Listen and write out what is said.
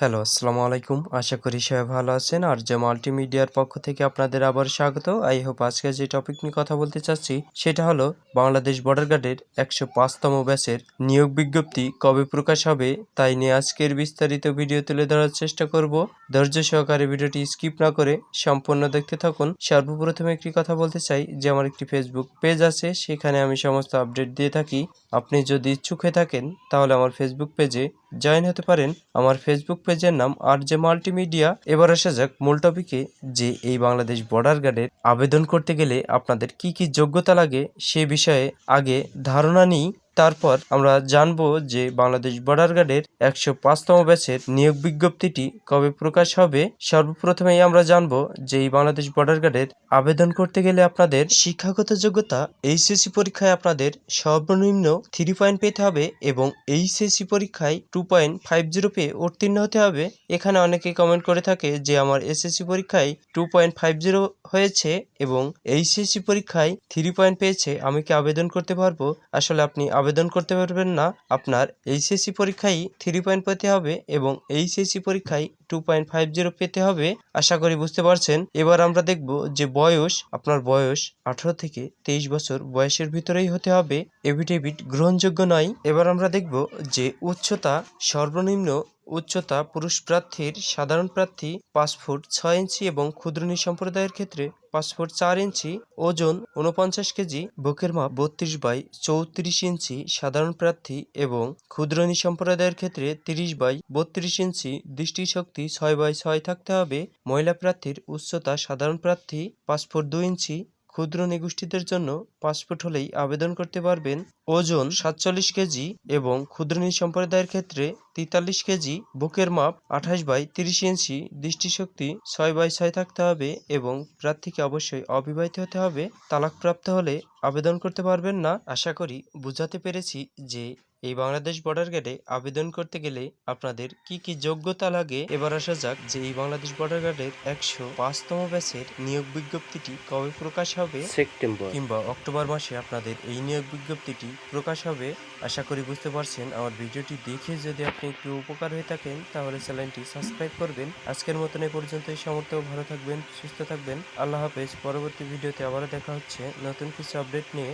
Hello, আসসালামু আলাইকুম। আশা করি সবাই ভালো আছেন। আর যে মাল্টিমিডিয়ার পক্ষ থেকে আপনাদের আবার স্বাগত। আই হোপ আজকে যে টপিক নিয়ে কথা বলতে চাচ্ছি, সেটা হলো বাংলাদেশ বর্ডার গার্ডের একশো পাঁচতম ব্যাচের নিয়োগ বিজ্ঞপ্তি কবে প্রকাশ হবে, তাই নিয়ে আজকের বিস্তারিত ভিডিও তুলে ধরার চেষ্টা করব। ধৈর্য সহকারে ভিডিওটি স্কিপ না করে সম্পূর্ণ দেখতে থাকুন। সর্বপ্রথমে একটি কথা বলতে চাই, যে আমার একটি ফেসবুক পেজ আছে, সেখানে আমি সমস্ত আপডেট দিয়ে থাকি। আপনি যদি ইচ্ছুক হয়ে থাকেন, তাহলে আমার ফেসবুক পেজে জয়েন হতে পারেন। আমার ফেসবুক পেজের নাম আর যে মাল্টিমিডিয়া। এবার আসা যাক মূল টপিকে যে এই বাংলাদেশ বর্ডার গার্ডের আবেদন করতে গেলে আপনাদের কি কি যোগ্যতা লাগে সে বিষয়ে আগে ধারণা নিই। তারপর আমরা জানব যে বাংলাদেশ বর্ডার গার্ডের একশো পাঁচতম ব্যাচের নিয়োগ বিজ্ঞপ্তিটি কবে প্রকাশ হবে। সর্বপ্রথমেই আমরা জানব যে এই বাংলাদেশ বর্ডার গার্ডের আবেদন করতে গেলে আপনাদের শিক্ষাগত যোগ্যতা এইচএসসি পরীক্ষায় আপনাদের সর্বনিম্ন থ্রি পয়েন্ট পেতে হবে এবং এইচএসসি পরীক্ষায় টু পয়েন্ট ফাইভ জিরো পেয়ে উত্তীর্ণ হতে হবে। এখানে অনেকে কমেন্ট করে থাকে যে আমার এসএসসি পরীক্ষায় টু পয়েন্ট ফাইভ জিরো হয়েছে এবং এইচএসসি পরীক্ষায় থ্রি পয়েন্ট পেয়েছে, আমি কি আবেদন করতে পারব? আসলে আপনি আবেদন করতে পারবেন না। আপনার এইচএসসি পরীক্ষায় থ্রি পয়েন্ট পেতে হবে এবং এইচএসসি পরীক্ষায় টু পয়েন্ট ফাইভ জিরো পেতে হবে। আশা করি বুঝতে পারছেন। এবার আমরা দেখব যে বয়স, আপনার বয়স আঠারো থেকে তেইশ বছর বয়সের ভিতরেই হতে হবে। এভিডেভিট গ্রহণযোগ্য নয়। এবার আমরা দেখব যে উচ্চতা, সর্বনিম্ন উচ্চতা পুরুষ প্রার্থীর, সাধারণ প্রার্থী পাঁচ ফুট ছয় ইঞ্চি এবং ক্ষুদ্রনী সম্প্রদায়ের ক্ষেত্রে পাঁচ ফুট চার ইঞ্চি। ওজন উনপঞ্চাশ কেজি, বুকের মাপ বত্রিশ বাই চৌত্রিশ ইঞ্চি। সাধারণ প্রার্থী এবং ক্ষুদ্রনী সম্প্রদায়ের ক্ষেত্রে তিরিশ বাই বত্রিশ ইঞ্চি। দৃষ্টিশক্তি ছয় বাই ছয় থাকতে হবে। মহিলা প্রার্থীর উচ্চতা সাধারণ প্রার্থী পাঁচ ফুট দুই ইঞ্চি, ক্ষুদ্র নিগোষ্ঠীদের জন্য পাসপোর্ট হলেই আবেদন করতে পারবেন। ওজন সাতচল্লিশ কেজি এবং ক্ষুদ্রনী সম্প্রদায়ের ক্ষেত্রে তেতাল্লিশ কেজি। বুকের মাপ আঠাশ বাই তিরিশ ইঞ্চি, দৃষ্টিশক্তি ছয় বাই ছয় থাকতে হবে এবং প্রার্থীকে অবশ্যই অবিবাহিত হতে হবে। তালাকপ্রাপ্ত হলে আবেদন করতে পারবেন না। আশা করি বুঝাতে পেরেছি যে এই বাংলাদেশ বর্ডার গার্ডে আবেদন করতে গেলে আপনাদের কি কি যোগ্যতা লাগে? এবার আসা যাক যে এই বাংলাদেশ বর্ডার গার্ডের একশো পাঁচতম ব্যাচের নিয়োগ বিজ্ঞপ্তিটি কবে প্রকাশ হবে? সেপ্টেম্বর। কিংবা অক্টোবর মাসে আপনাদের এই নিয়োগ বিজ্ঞপ্তিটি প্রকাশ হবে? আশা করি বুঝতে পারছেন। আমার ভিডিওটি দেখে যদি আপনি একটু উপকার হয়ে থাকেন তাহলে চ্যানেলটি সাবস্ক্রাইব করবেন। আজকের মতন এ পর্যন্ত এই সমর্থ ভালো থাকবেন সুস্থ থাকবেন। আল্লাহ হাফেজ। পরবর্তী ভিডিওতে আবারও দেখা হচ্ছে নতুন কিছু আপডেট নিয়ে।